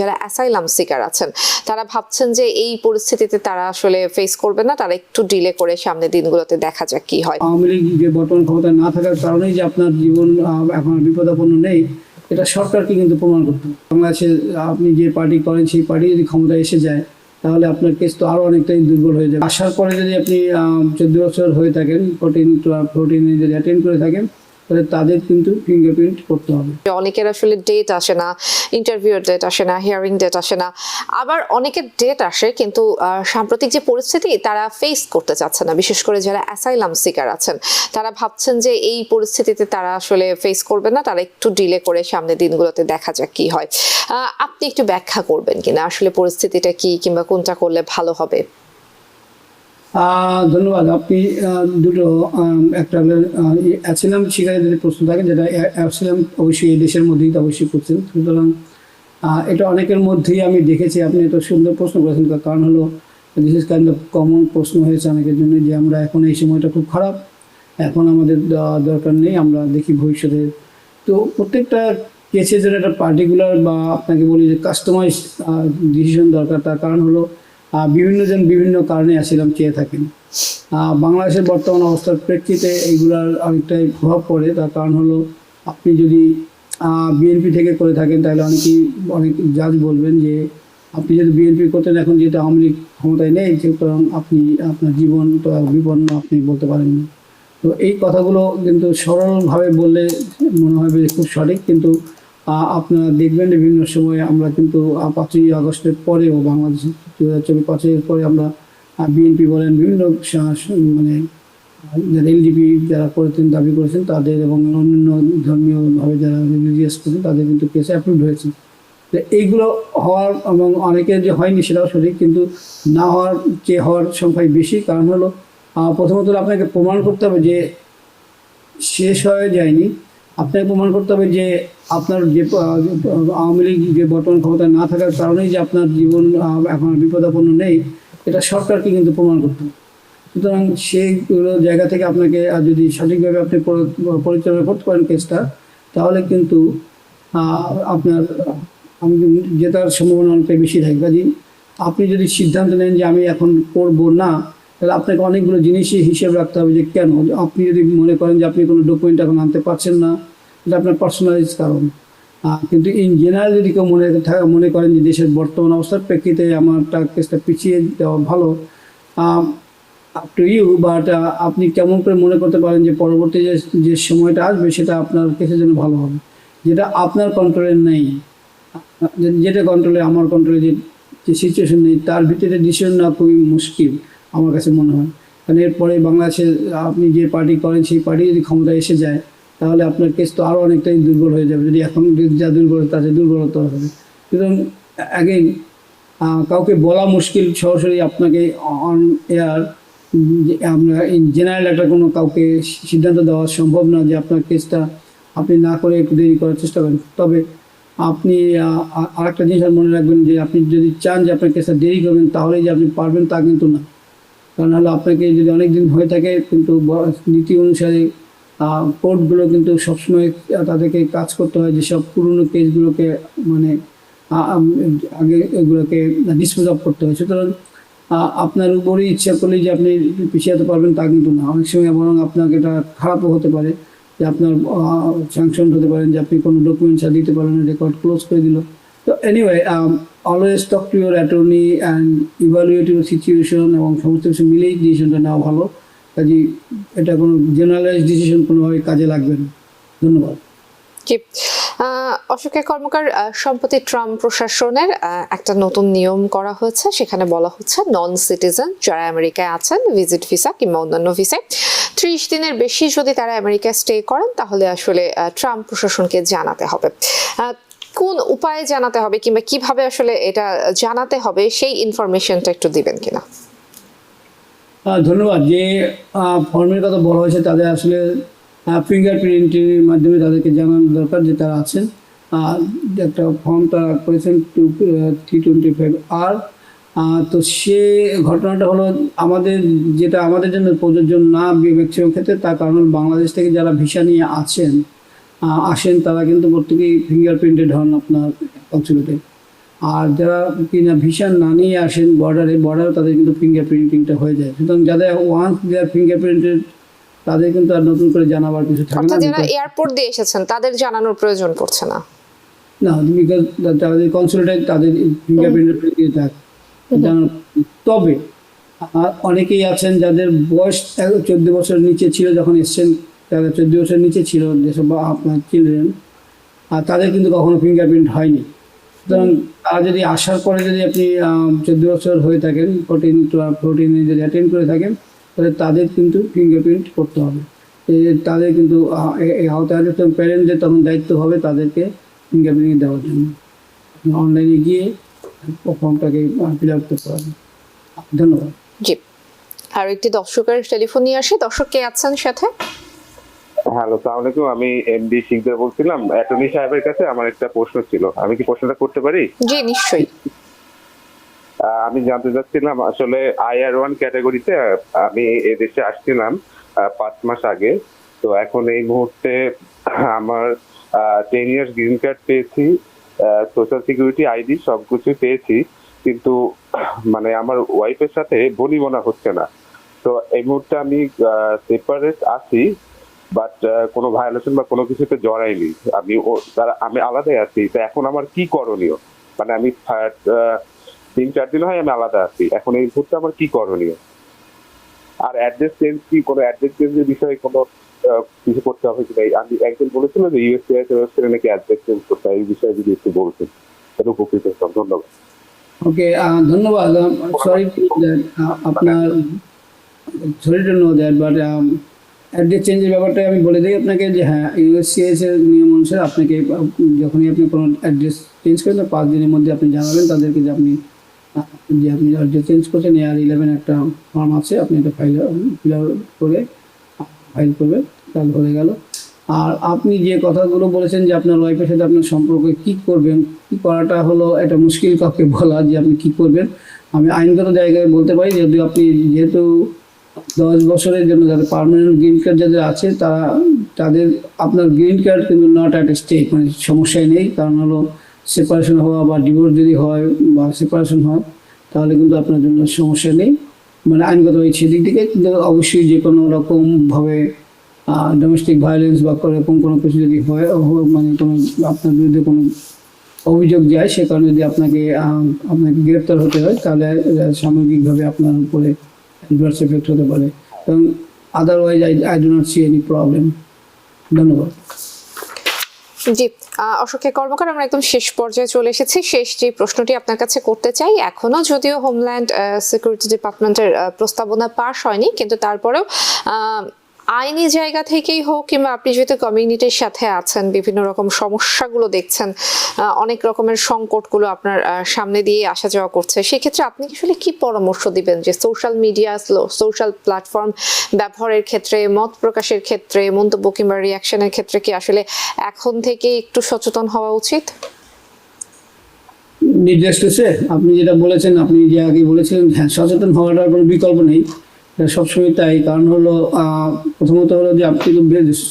যারা asylum seeker আছেন, তারা ভাবছেন যে এই পরিস্থিতিতে তারা আসলে ফেস করবে না, তারা একটু ডিলে করে সামনে দিনগুলোতে দেখা যাক কি হয়। আওয়ামী লীগ যে বর্তমান ক্ষমতায় না থাকার কারণেই যে আপনার জীবন এখন বিপদাপন্ন নেই, এটা সরকারকে কিন্তু প্রমাণ করতে বাংলাদেশে আপনি যে পার্টি করেন, সেই পার্টি যদি ক্ষমতায় এসে যায়, তাহলে আপনার কেস তো আরও অনেকটাই দুর্বল হয়ে যাবে। আসার পরে যদি আপনি চোদ্দ বছর হয়ে থাকেন ফোরটিন ফোরটিনে যদি অ্যাটেন্ড করে থাকেন তাহলে তাদের কিন্তু ফিঙ্গারপ্রিন্ট করতে হবে। অনেকের আসলে ডেট আসে না ইন্টারভিউর ডেট আসে না হিয়ারিং ডেট আসে না, আবার অনেকের ডেট আসে কিন্তু সাম্প্রতিক যে পরিস্থিতি তারা ফেস করতে চাচ্ছে না, বিশেষ করে যারা অ্যাসাইলাম সিকার আছেন। তারা ভাবছেন যে এই পরিস্থিতিতে তারা আসলে ফেস করবে না, তারা একটু ডিলে করে সামনে দিনগুলোতে দেখা যাক কি হয়। আপনি একটু ব্যাখ্যা করবেন কিনা, আসলে পরিস্থিতিটা কি কিংবা কোনটা করলে ভালো হবে? ধন্যবাদ। আপনি দুটো একটা অ্যাসিলাম শিকারে প্রশ্ন থাকে, যেটা অ্যাসিলাম অবশ্যই এই দেশের মধ্যেই তো অবশ্যই করছেন সুতরাং এটা অনেকের মধ্যেই আমি দেখেছি, আপনি এত সুন্দর প্রশ্ন করেছেন। তার কারণ হলো this is kind of common প্রশ্ন হয়েছে অনেকের জন্য, যে আমরা এখন এই সময়টা খুব খারাপ। এখন আমাদের দরকার নেই, আমরা দেখি ভবিষ্যতে। তো প্রত্যেকটা কেসের জন্য একটা পার্টিকুলার বা আপনাকে বলি যে কাস্টমাইজ ডিসিশন দরকার। তার কারণ হলো আহ, বিভিন্নজন বিভিন্ন কারণে আসিলাম চেয়ে থাকেন। বাংলাদেশের বর্তমান অবস্থার প্রেক্ষিতে এইগুলার অনেকটাই প্রভাব পড়ে। তার কারণ হলো আপনি যদি বিএনপি থেকে করে থাকেন তাহলে অনেকেই অনেক জাজ বলবেন যে আপনি যদি বিএনপি করতেন এখন যেহেতু আওয়ামী লীগ ক্ষমতায় নেই সুতরাং আপনি আপনার জীবন তো বিপন্ন আপনি বলতে পারেন না। তো এই কথাগুলো কিন্তু সরলভাবে বললে মনে হবে খুব সঠিক কিন্তু আপনারা দেখবেন বিভিন্ন সময়ে আমরা কিন্তু পাঁচই আগস্টের পরেও বাংলাদেশ দু হাজার চব্বিশ পাঁচের পরে আমরা বিএনপি বলেন বিভিন্ন মানে যারা এলডিপি যারা করেছেন, দাবি করেছেন, তাদের এবং অন্যান্য ধর্মীয়ভাবে যারা রিলিজিয়াস করেছেন, তাদের কিন্তু কেস অ্যাপ্রুভ হয়েছে। এইগুলো হওয়ার এবং অনেকের যে হয়নি সেটাও সঠিক, কিন্তু না হওয়ার যে হওয়ার সংখ্যাই বেশি। কারণ হলো প্রথমত আপনাকে প্রমাণ করতে হবে যে শেষ হয়ে যায়নি। আপনাকে প্রমাণ করতে হবে যে আপনার যে আওয়ামী লীগ যে বর্তমান ক্ষমতায় না থাকার কারণেই যে আপনার জীবন এখন বিপদাপন্ন নেই এটা সরকারকে কিন্তু প্রমাণ করতে সুতরাং সেইগুলো জায়গা থেকে আপনাকে আহ, যদি সঠিকভাবে আপনি পরিচালনা করতে পারেন কেসটা তাহলে কিন্তু আপনার আমি জেতার সম্ভাবনা অনেকটাই বেশি থাকে। কাজে আপনি যদি সিদ্ধান্ত নেন যে আমি এখন করব না তাহলে আপনাকে অনেকগুলো জিনিসই হিসেব রাখতে হবে যে কেন? আপনি যদি মনে করেন যে আপনি কোনো ডকুমেন্ট এখন আনতে পারছেন না, এটা আপনার পার্সোনালাইজ কারণ। কিন্তু ইন জেনারেল যদি কেউ মনে থাকা মনে করেন যে দেশের বর্তমান অবস্থার প্রেক্ষিতে আমার কেসটা পিছিয়ে দেওয়া ভালো আপ টু ইউ বাট আপনি কেমন করে মনে করতে পারেন যে পরবর্তী যে যে সময়টা আসবে সেটা আপনার কেসের জন্য ভালো হবে। যেটা আপনার কন্ট্রোলে নেই যেটা কন্ট্রোলে আমার কন্ট্রোলে যে সিচুয়েশন নেই, তার ভিতরে ডিসিশন নেওয়া খুবই মুশকিল। আমার কাছে মনে হয়। কারণ এরপরে বাংলাদেশে আপনি যে পার্টি করেন, সেই পার্টি যদি ক্ষমতায় এসে যায়, তাহলে আপনার কেস তো আরও অনেকটাই দুর্বল হয়ে যাবে। যদি এখন যা দুর্বল তাতে দুর্বলতা হবে। সুতরাং অ্যাগেন কাউকে বলা মুশকিল সরাসরি আপনাকে অন এয়ার আমরা ইন জেনারেল একটা কোনো কাউকে সিদ্ধান্ত দেওয়া সম্ভব না যে আপনার কেসটা আপনি না করে একটু দেরি করার চেষ্টা করেন। তবে আপনি আর একটা জিনিস মনে রাখবেন যে আপনি যদি চান যে আপনার কেসটা দেরি করবেন, তাহলেই যে আপনি পারবেন তা কিন্তু না। কারণ হলো আপনাকে যদি অনেক দিন হয়ে থাকে কিন্তু নীতি অনুসারে কোর্টগুলো কিন্তু সবসময় তাদেরকে কাজ করতে হয়, যেসব পুরনো কেসগুলোকে মানে আগে এগুলোকে ডিসপোজ অফ করতে হয়। সুতরাং আপনার উপরেই ইচ্ছা করলে যে আপনি পিছিয়ে যেতে পারবেন তা কিন্তু না। অনেক সময় বরং আপনাকে এটা খারাপও হতে পারে যে আপনার স্যাংশন হতে পারেন, যে আপনি কোনো ডকুমেন্টস দিতে পারেন রেকর্ড ক্লোজ করে দিল। তো anyway always talk to your attorney and evaluate your situation এবং সমস্ত কিছু মিলেই ডিসিশনটা নেওয়া ভালো। কাজে এটা কোনো জেনারেলাইজ ডিসিশন কোনোভাবে কাজে লাগবে না। ধন্যবাদ। অশোকের কর্মকার সম্প্রতি ট্রাম্প প্রশাসনের একটা নতুন নিয়ম করা হয়েছে। সেখানে বলা হচ্ছে নন সিটিজেন যারা আমেরিকায় আছেন ভিজিট ভিসা কিংবা অন্যান্য ভিসায় ত্রিশ দিনের বেশি যদি তারা আমেরিকায় স্টে করেন, তাহলে আসলে ট্রাম্প প্রশাসনকে জানাতে হবে। কোন উপায়ে জানাতে হবে কিংবা কীভাবে আসলে এটা জানাতে হবে, সেই ইনফরমেশনটা একটু দিবেন কিনা? ধন্যবাদ। যে ফর্মের কথা বলা হয়েছে, তাদের আসলে ফিঙ্গারপ্রিন্টের মাধ্যমে তাদেরকে জানানো দরকার যে তারা আছেন। একটা ফর্ম তারা করেছেন টু থ্রি টোয়েন্টি ফাইভ আর তো সে ঘটনাটা হলো, আমাদের যেটা আমাদের জন্য প্রযোজ্য না ম্যাক্সিমাম ক্ষেত্রে, তার কারণ বাংলাদেশ থেকে যারা ভিসা নিয়ে আছেন আসেন তারা কিন্তু প্রত্যেকেই ফিঙ্গারপ্রিন্টেড হন আপনার কনসুলেটে আর যারা কিনা ভিসা না নিয়ে আসেন বর্ডারে বর্ডারে তাদের কিন্তু ফিঙ্গার প্রিন্টিংটা হয়ে যায়। সুতরাং যাদের ওয়ান্স দেয়ার ফিঙ্গার প্রিন্টেড তাদের কিন্তু আর নতুন করে জানাবার কিছু থাকে না। যারা এয়ারপোর্ট দিয়ে এসেছেন তাদের জানানোর প্রয়োজন পড়ছে না। না বিকজ তাদের কনসুলেটে তাদের ফিঙ্গারপ্রিন্টের দিয়ে থাকে। তবে অনেকেই আছেন যাদের বয়স চোদ্দ বছরের নিচে ছিল যখন এসছেন তারা চোদ্দ বছরের নিচে ছিল, যেসব আপনার চিলড্রেন আর তাদের কিন্তু কখনো ফিঙ্গারপ্রিন্ট হয়নি। সুতরাং তারা যদি আসার পরে যদি আপনি চোদ্দ বছর হয়ে থাকেন ফোরটিন ফোরটিনে যদি অ্যাটেন্ড করে থাকেন, তাহলে তাদের কিন্তু ফিঙ্গারপ্রিন্ট করতে হবে। তাদের কিন্তু আওতায় আসবে তখন প্যারেন্টদের তখন দায়িত্ব হবে তাদেরকে ফিঙ্গারপ্রিন্ট দেওয়ার জন্য। অনলাইনে গিয়ে ফর্মটাকে ফিল আপ করতে হবে ধন্যবাদ। জি। আর একটি দর্শকের টেলিফোন নিয়ে আসি। দর্শক কে আছেন সাথে? হ্যালো সালাম আলাইকুম। আমি এমডি শিকদার বলছিলাম অ্যাটর্নি সাহেবের কাছে আমার একটা প্রশ্ন ছিল। আমি কি প্রশ্নটা করতে পারি? জি নিশ্চয়ই। আমি জানতে চাচ্ছিলাম আসলে আইআর ওয়ান ক্যাটাগরিতে আমি এদেশে আসছিলাম পাঁচ মাস আগে। তো এখন এই মুহূর্তে আমার টেন ইয়ার্স গ্রিন কার্ড পেয়েছি সোশ্যাল সিকিউরিটি আইডি সবকিছু পেয়েছি কিন্তু মানে আমার ওয়াইফের সাথে বনিবনা হচ্ছে না। তো এই মুহূর্তে আমি সেপারেট আছি বাট কোনো ভায়োলেশন বা কোনো কিছুতে জড়াইনি আমি ও তারা আমি আলাদাই আছি। তো এখন আমার কি করণীয়? মানে আমি third, তিন চার দিন হয় আমি আলাদা আছি। এখন এই মুহূর্তে আমার কি করণীয়? আর অ্যাড্রেস চেঞ্জ কি? কোনো অ্যাড্রেস চেঞ্জের বিষয়ে কোনো কিছু করতে হবে কিনা আমি একজন বলেছিল যে ইউএসএস ওয়েবসাইটে নাকি অ্যাড্রেস চেঞ্জ করতে হয়। এই বিষয়ে যদি একটু বলতেন। তাহলে উপকৃত হতাম। ধন্যবাদ। ওকে ধন্যবাদ। সরি আপনার sorry to know that but address চেঞ্জের ব্যাপারটা আমি বলে দিই আপনাকে যে হ্যাঁ ইউএসসিএস এর নিয়ম অনুসারে আপনাকে যখনই আপনি কোনো অ্যাড্রেস চেঞ্জ করেন, তো পাঁচ দিনের মধ্যে আপনি জানাবেন তাদেরকে যে আপনি যে আপনি অ্যাড্রেস চেঞ্জ করছেন এয়ার ইলেভেন একটা ফর্ম আছে, আপনি এটা ফাইল ফিল করে ফাইল করবেন, তাহলে হয়ে গেল। আর আপনি যে কথাগুলো বলেছেন যে আপনার ওয়াইফের সাথে আপনার সম্পর্কে কি করবেন, কি করাটা হলো, এটা মুশকিল কাউকে বলা যে আপনি কি করবেন, আমি আইনগত জায়গায় বলতে পারি যদি আপনি যেহেতু দশ বছরের জন্য যাদের পার্মানেন্ট গ্রিন কার্ড যাদের আছে, তারা, তাদের আপনার গ্রিন কার্ড কিন্তু নট অ্যাট স্টেট মানে সমস্যাই নেই। কারণ হলো সেপারেশন হওয়া বা ডিভোর্স যদি হয় বা সেপারেশন হয়, তাহলে কিন্তু আপনার জন্য সমস্যা নেই। মানে আইনগত এই সেদিক থেকে কিন্তু অবশ্যই যে কোনো রকমভাবে ডোমেস্টিক ভায়োলেন্স বা এরকম কোনো কিছু যদি হয় মানে কোনো আপনার বিরুদ্ধে কোনো অভিযোগ যায়, সে কারণে যদি আপনাকে আপনাকে গ্রেপ্তার হতে হয়, তাহলে সামগ্রিকভাবে আপনার উপরে অ্যাডভার্স এফেক্ট হতে পারে। এবং otherwise I I do not see any problem ধন্যবাদ। জি অশোকে কর্মকার আমরা একদম শেষ পর্যায়ে চলে এসেছি। শেষ যে প্রশ্নটি আপনার কাছে করতে চাই, এখনও যদিও হোমল্যান্ড সিকিউরিটি ডিপার্টমেন্টের প্রস্তাবনা পাশ হয়নি, কিন্তু তারপরেও আইনি জায়গা থেকেই হোক কিংবা আপনি যেহেতু কমিউনিটির সাথে আছেন, বিভিন্ন রকম সমস্যাগুলো দেখছেন অনেক রকমের সংকটগুলো আপনার সামনে দিয়ে আসা যাওয়া করছে, সেক্ষেত্রে আপনি আসলে কি পরামর্শ দিবেন যে সোশ্যাল মিডিয়া সোশ্যাল প্ল্যাটফর্ম ব্যবহারের ক্ষেত্রে, মত প্রকাশের ক্ষেত্রে, মন্তব্য কিংবা রিয়াকশনের ক্ষেত্রে কি আসলে এখন থেকে একটু সচেতন হওয়া উচিত? নির্দেশ আপনি যেটা বলেছেন, আপনি যে আগে বলেছিলেন হ্যাঁ সচেতন হওয়াটার কোনো বিকল্প নেই। সবসময় তাই। কারণ হলো প্রথমত হলো যে আপনি তো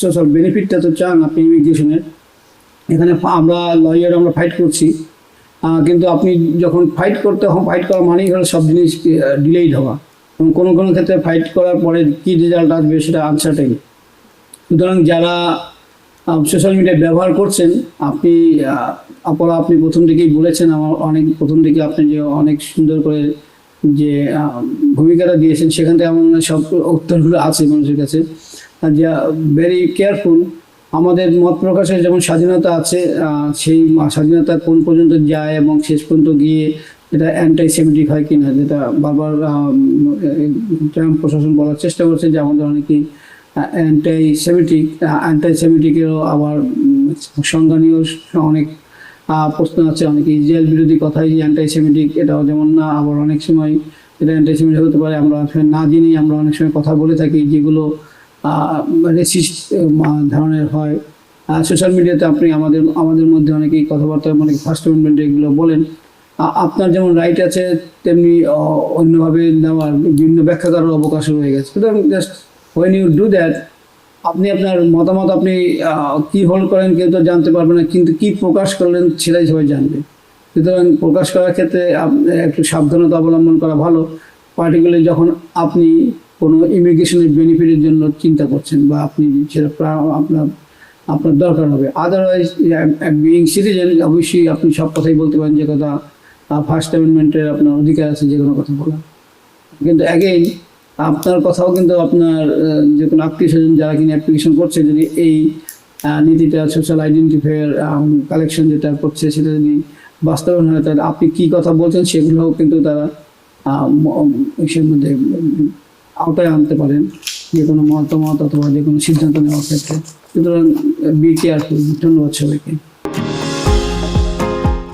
সোশ্যাল বেনিফিটটা তো চান আপনি ইমিগ্রেশনের এখানে আমরা লয়ার আমরা ফাইট করছি। কিন্তু আপনি যখন ফাইট করতে হন ফাইট করা মানেই হলো সব জিনিস ডিলেইড হওয়া। এবং কোনো কোনো ক্ষেত্রে ফাইট করার পরে কী রেজাল্ট আসবে সেটা আনসার্টেন সুতরাং যারা সোশ্যাল মিডিয়া ব্যবহার করছেন, আপনি আপনারা আপনি প্রথম থেকেই বলেছেন, আমার অনেক, প্রথম থেকে আপনি যে অনেক সুন্দর করে যে ভূমিকাটা দিয়েছেন, সেখান থেকে আমার সব উত্তরগুলো আছে মানুষের কাছে। যে ভেরি কেয়ারফুল আমাদের মত প্রকাশের যেমন স্বাধীনতা আছে সেই স্বাধীনতা কোন পর্যন্ত যায় এবং শেষ পর্যন্ত গিয়ে এটা অ্যান্টাই সেমিটিক হয় কিনা, যেটা বারবার ট্রাম্প প্রশাসন বলার চেষ্টা করছে যে আমাদের অনেকেই অ্যান্টাই সেমিটিক অ্যান্টাই সেমিটিকেরও আবার সংজ্ঞা নিয়েও অনেক প্রশ্ন আছে, অনেকে ইসরায়েল বিরোধী কথাই যে অ্যান্টাইসেমিটিক এটাও যেমন না, আবার অনেক সময় এটা অ্যান্টাই সেমিটিক হতে পারে, আমরা না জেনেই আমরা অনেক সময় কথা বলে থাকি যেগুলো রেসিস্ট ধরনের হয়। সোশ্যাল মিডিয়াতে আপনি আমাদের আমাদের মধ্যে অনেকেই কথাবার্তা অনেক ফার্স্ট মুভমেন্ট এগুলো বলেন। আপনার যেমন রাইট আছে, তেমনি অন্যভাবে নেওয়ার বিভিন্ন ব্যাখ্যা করার অবকাশ রয়ে গেছে। সুতরাং just when you do that আপনি আপনার মতামত আপনি কি হোল্ড করেন কেউ তো জানতে পারবে না, কিন্তু কি প্রকাশ করলেন সেটাই সবাই জানবে। সুতরাং প্রকাশ করার ক্ষেত্রে একটু সাবধানতা অবলম্বন করা ভালো। পার্টিকুলার যখন আপনি কোনো ইমিগ্রেশনের বেনিফিটের জন্য চিন্তা করছেন বা আপনি সেটা আপনার আপনার দরকার হবে। আদারওয়াইজ বিইং সিটিজেন অবশ্যই আপনি সব কথাই বলতে পারেন যে কথা ফার্স্ট অ্যামেন্ডমেন্টের আপনার অধিকার আছে যে কোনো কথা বলার। কিন্তু অ্যাগেইন আপনার কথাও কিন্তু আপনার যে কোনো আত্মীয় স্বজন যারা কিনা অ্যাপ্লিকেশন করছে, যদি এই নীতিটা সোশ্যাল আইডেন্টিফায়ার কালেকশন যেটা করছে, সেটা যদি বাস্তবায়ন হয়, তাহলে আপনি কি কথা বলছেন সেগুলোও কিন্তু তারা ইসের মধ্যে আওতায় আনতে পারেন। যে কোনো মতামত অথবা যে কোনো সিদ্ধান্ত নেওয়ার ক্ষেত্রে। সুতরাং বি কেয়ারফুল ধন্যবাদ সবাইকে।